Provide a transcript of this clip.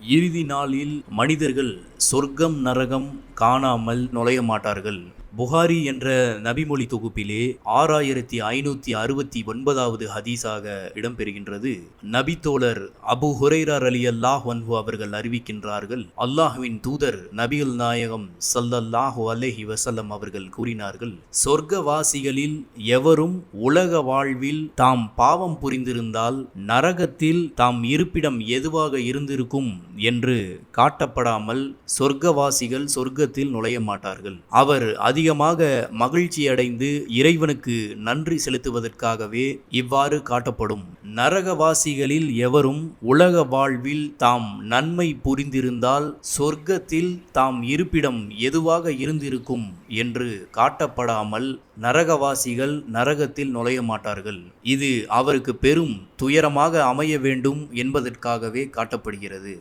இறுதி நாளில் மனிதர்கள் சொர்க்கம் நரகம் காணாமல் நுழைய மாட்டார்கள். புகாரி என்ற நபிமொழி தொகுப்பிலே ஆறாயிரத்தி ஐநூற்றி அறுபத்தி ஒன்பதாவது ஹதீஸாக இடம்பெறுகின்றது. நபித்தோழர் அபு ஹுரைரார் அலி அல்லாஹ் வன்ஹு அவர்கள் அறிவிக்கின்றார்கள். அல்லாஹுவின் தூதர் நபிகள் நாயகம் சல்லல்லாஹு அலைஹி வசல்லம் அவர்கள் கூறினார்கள் சொர்க்கவாசிகளில் எவரும் உலக வாழ்வில் தாம் பாவம் புரிந்திருந்தால் நரகத்தில் தாம் இருப்பிடம் எதுவாக இருந்திருக்கும்? என்று காட்டப்படாமல் சொர்க்கவாசிகள் சொர்க்கத்தில் நுழைய மாட்டார்கள். அவர் அதிகமாக மகிழ்ச்சி அடைந்து இறைவனுக்கு நன்றி செலுத்துவதற்காகவே இவ்வாறு காட்டப்படும். நரகவாசிகளில் எவரும் உலக வாழ்வில் தாம் நன்மை புரிந்திருந்தால் சொர்க்கத்தில் தாம் இருப்பிடம் எதுவாக இருந்திருக்கும் என்று காட்டப்படாமல் நரகவாசிகள் நரகத்தில் நுழைய மாட்டார்கள். இது அவருக்கு பெரும் துயரமாக அமைய வேண்டும் என்பதற்காகவே காட்டப்படுகிறது.